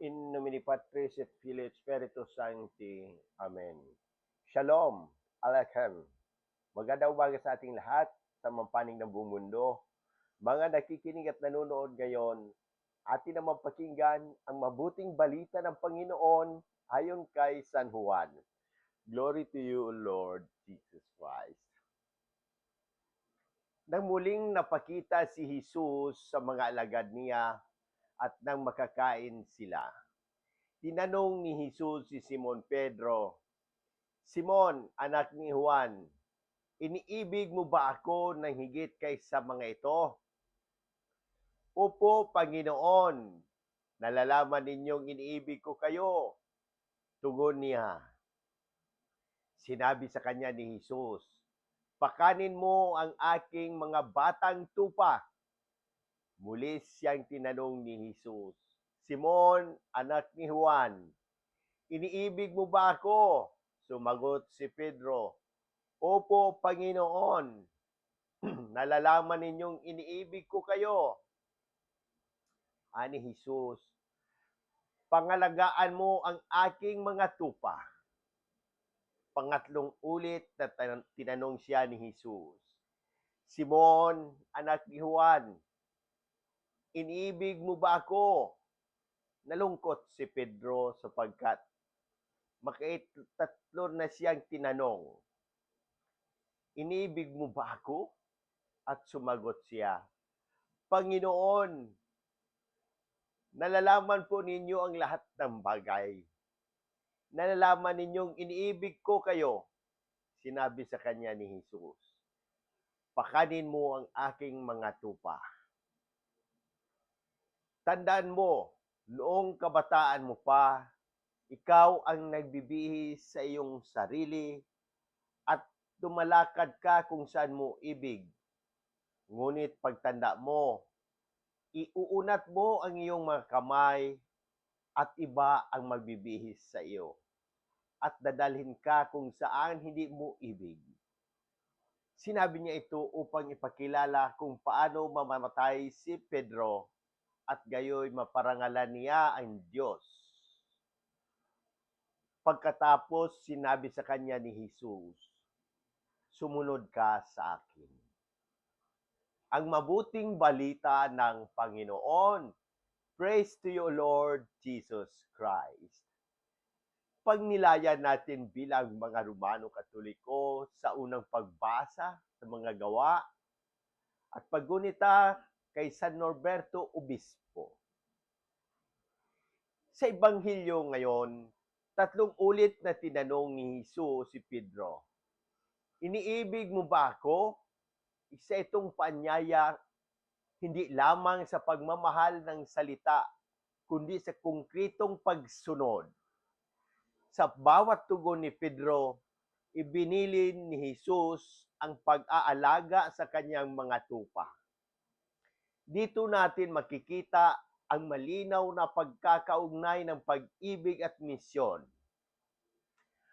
In nomine Patris et Filii et Spiritus Sancti. Amen. Shalom. Alaikum. Magandang umaga sa ating lahat sa mampaning ng buong mundo. Mga nakikinig at nanonood ngayon, atin naman pakinggan ang mabuting balita ng Panginoon ayon kay San Juan. Glory to you, Lord Jesus Christ. Nang muling napakita si Jesus sa mga alagad niya at nang makakain sila. Tinanong ni Jesus si Simon Pedro, Simon, anak ni Juan, iniibig mo ba ako ng higit kaysa mga ito? Opo, Panginoon, nalalaman ninyong iniibig ko kayo. Tugon niya. Sinabi sa kanya ni Jesus, Pakanin mo ang aking mga batang tupa. Muli siyang tinanong ni Jesus, Simon, anak ni Juan, iniibig mo ba ako? Sumagot si Pedro, Opo, Panginoon, nalalaman ninyong iniibig ko kayo. Ani Jesus, pangalagaan mo ang aking mga tupa. Pangatlong ulit na tinanong siya ni Jesus, Simon, anak ni Juan, iniibig mo ba ako? Nalungkot si Pedro sapagkat makait tatlo na siyang tinanong, Iniibig mo ba ako? At sumagot siya, Panginoon, nalalaman po ninyo ang lahat ng bagay. Nalalaman ninyong iniibig ko kayo. Sinabi sa kanya ni Jesus, Pakanin mo ang aking mga tupa. Tandaan mo, noong kabataan mo pa, ikaw ang nagbibihis sa iyong sarili at tumalakad ka kung saan mo ibig. Ngunit pagtanda mo, iuunat mo ang iyong mga kamay at iba ang magbibihis sa iyo at dadalhin ka kung saan hindi mo ibig. Sinabi niya ito upang ipakilala kung paano mamamatay si Pedro at gayoy maparangalan niya ang Diyos. Pagkatapos, sinabi sa kanya ni Jesus, Sumunod ka sa akin. Ang mabuting balita ng Panginoon. Praise to you, Lord Jesus Christ. Pagnilayan natin bilang mga Romano Katoliko sa unang pagbasa sa mga gawa at paggunita kay San Norberto Obispo. Sa Ebanghelyo ngayon, tatlong ulit na tinanong ni Jesus si Pedro, Iniibig mo ba ako? Isa itong panyaya hindi lamang sa pagmamahal ng salita, kundi sa konkretong pagsunod. Sa bawat tugon ni Pedro, ibinilin ni Jesus ang pag-aalaga sa kanyang mga tupa. Dito natin makikita ang malinaw na pagkakaugnay ng pag-ibig at misyon.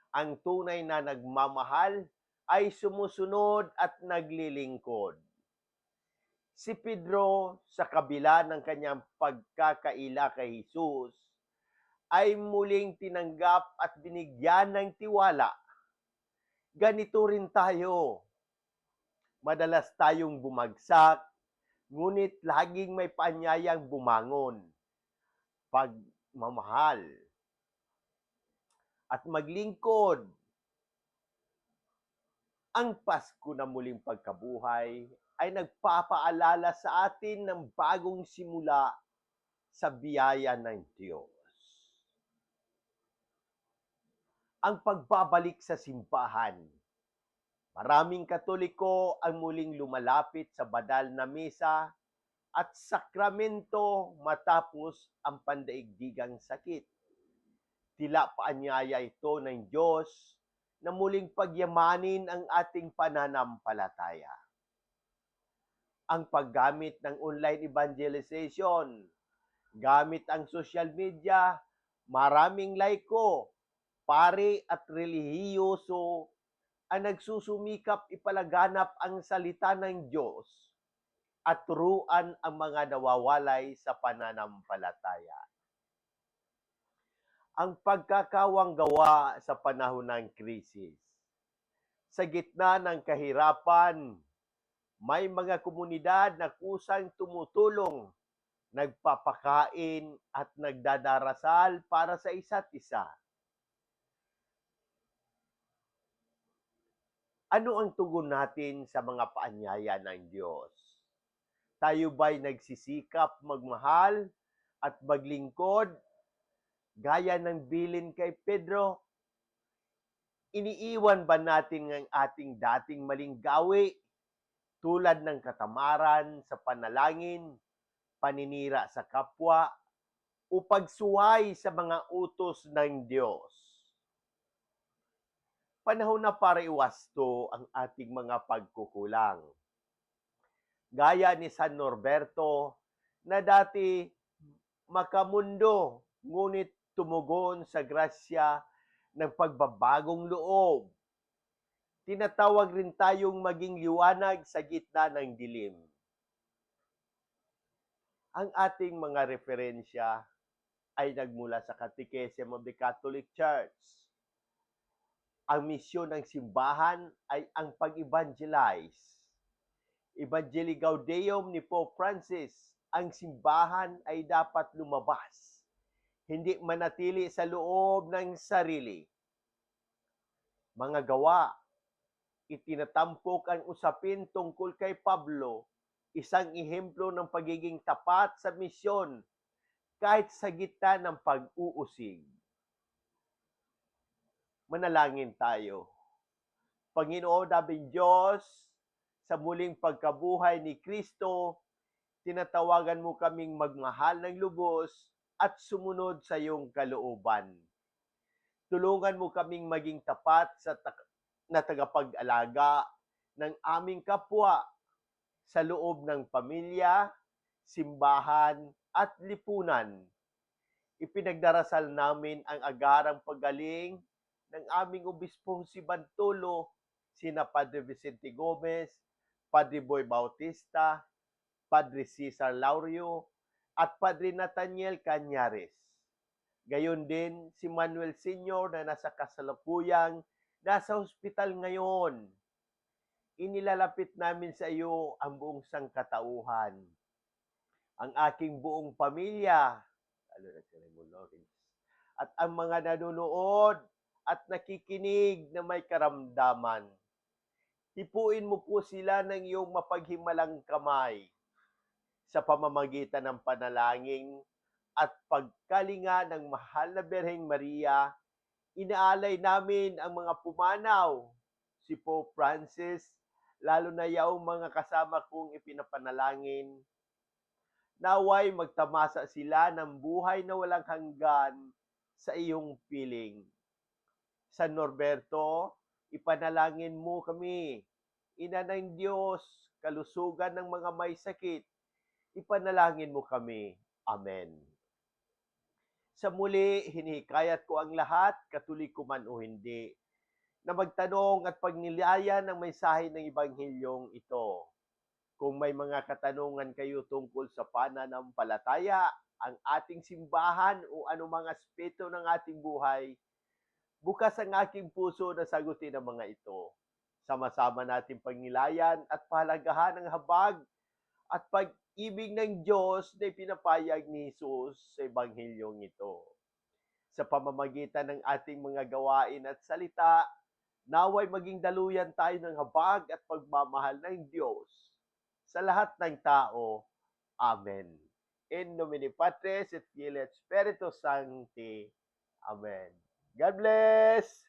Ang tunay na nagmamahal ay sumusunod at naglilingkod. Si Pedro, sa kabila ng kanyang pagkakaila kay Jesus, ay muling tinanggap at binigyan ng tiwala. Ganito rin tayo. Madalas tayong bumagsak, ngunit laging may paanyayang bumangon. Pagmamahal at maglingkod ang Pasko na muling pagkabuhay ay nagpapaalala sa atin ng bagong simula sa biyaya ng Diyos. Ang pagbabalik sa simbahan. Maraming katoliko ang muling lumalapit sa badal na misa at sakramento matapos ang pandaigdigang sakit. Tila paanyaya ito ng Diyos na muling pagyamanin ang ating pananampalataya. Ang paggamit ng online evangelization, gamit ang social media, maraming laiko, pare at relihiyoso ang nagsusumikap ipalaganap ang salita ng Diyos at turuan ang mga nawawalay sa pananampalataya. ang pagkakawang gawa sa panahon ng krisis. Sa gitna ng kahirapan, may mga komunidad na kusang tumutulong, nagpapakain at nagdadarasal para sa isa't isa. Ano ang tugon natin sa mga paanyaya ng Diyos? Tayo ba'y nagsisikap magmahal at maglingkod gaya ng bilin kay Pedro? Iniiwan ba natin ang ating dating maling gawi tulad ng katamaran sa panalangin, paninira sa kapwa, o pagsuway sa mga utos ng Diyos? Panahon na para iwasto ang ating mga pagkukulang. Gaya ni San Norberto na dati makamundo ngunit tumugon sa grasya ng pagbabagong loob. Tinatawag rin tayong maging liwanag sa gitna ng dilim. Ang ating mga referensya ay nagmula sa Catechism of the Catholic Church. Ang misyon ng simbahan ay ang pag-evangelize. Evangelii Gaudium ni Pope Francis, ang simbahan ay dapat lumabas hindi manatili sa loob ng sarili. Mga gawa, itinatampok ang usapin tungkol kay Pablo, isang ehemplo ng pagiging tapat sa misyon kahit sa gitna ng pag-uusig. Manalangin tayo. Panginoon naming Diyos, sa muling pagkabuhay ni Kristo, tinatawagan mo kaming magmahal ng lubos at sumunod sa iyong kalooban. Tulungan mo kaming maging tapat sa ta- na tagapag-alaga ng aming kapwa sa loob ng pamilya, simbahan at lipunan. Ipinagdarasal namin ang agarang pagaling ng aming obispong si Bantulo, sina Padre Vicente Gomez, Padre Boy Bautista, Padre Cesar Laurio, at Padre Nathaniel Cañares. Gayon din si Manuel Senior na nasa kasalukuyang nasa hospital ngayon. Inilalapit namin sa iyo ang buong sangkatauhan. Ang aking buong pamilya, lalo na at ang mga nanonood at nakikinig na may karamdaman. Hipuin mo po sila ng iyong mapaghimalang kamay sa pamamagitan ng panalangin at pagkalinga ng mahal na Berheng Maria, inaalay namin ang mga pumanaw, si Pope Francis, lalo na yaong mga kasama kong ipinapanalangin. Naway magtamasa sila ng buhay na walang hanggan sa iyong piling. San Norberto, ipanalangin mo kami. Ina ng Diyos, kalusugan ng mga may sakit, ipanalangin mo kami. Amen. Sa muli, hinihikayat ko ang lahat, katulik ko man o hindi, na magtanong at pagnilayan ng mensahe ng Ebanghilyong ito. Kung may mga katanungan kayo tungkol sa pananampalataya, ang ating simbahan o anumang aspeto ng ating buhay, bukas ang aking puso na sagutin ang mga ito. Sama-sama natin pagnilayan at pahalagahan ang habag at pag-ibig ng Diyos na pinapayag ni Jesus sa Ebanghilyong ito. Sa pamamagitan ng ating mga gawain at salita, naway maging daluyan tayo ng habag at pagmamahal ng Diyos sa lahat ng tao. Amen. In nomine Patris et Filii et Spiritus Sancti. Amen. God bless!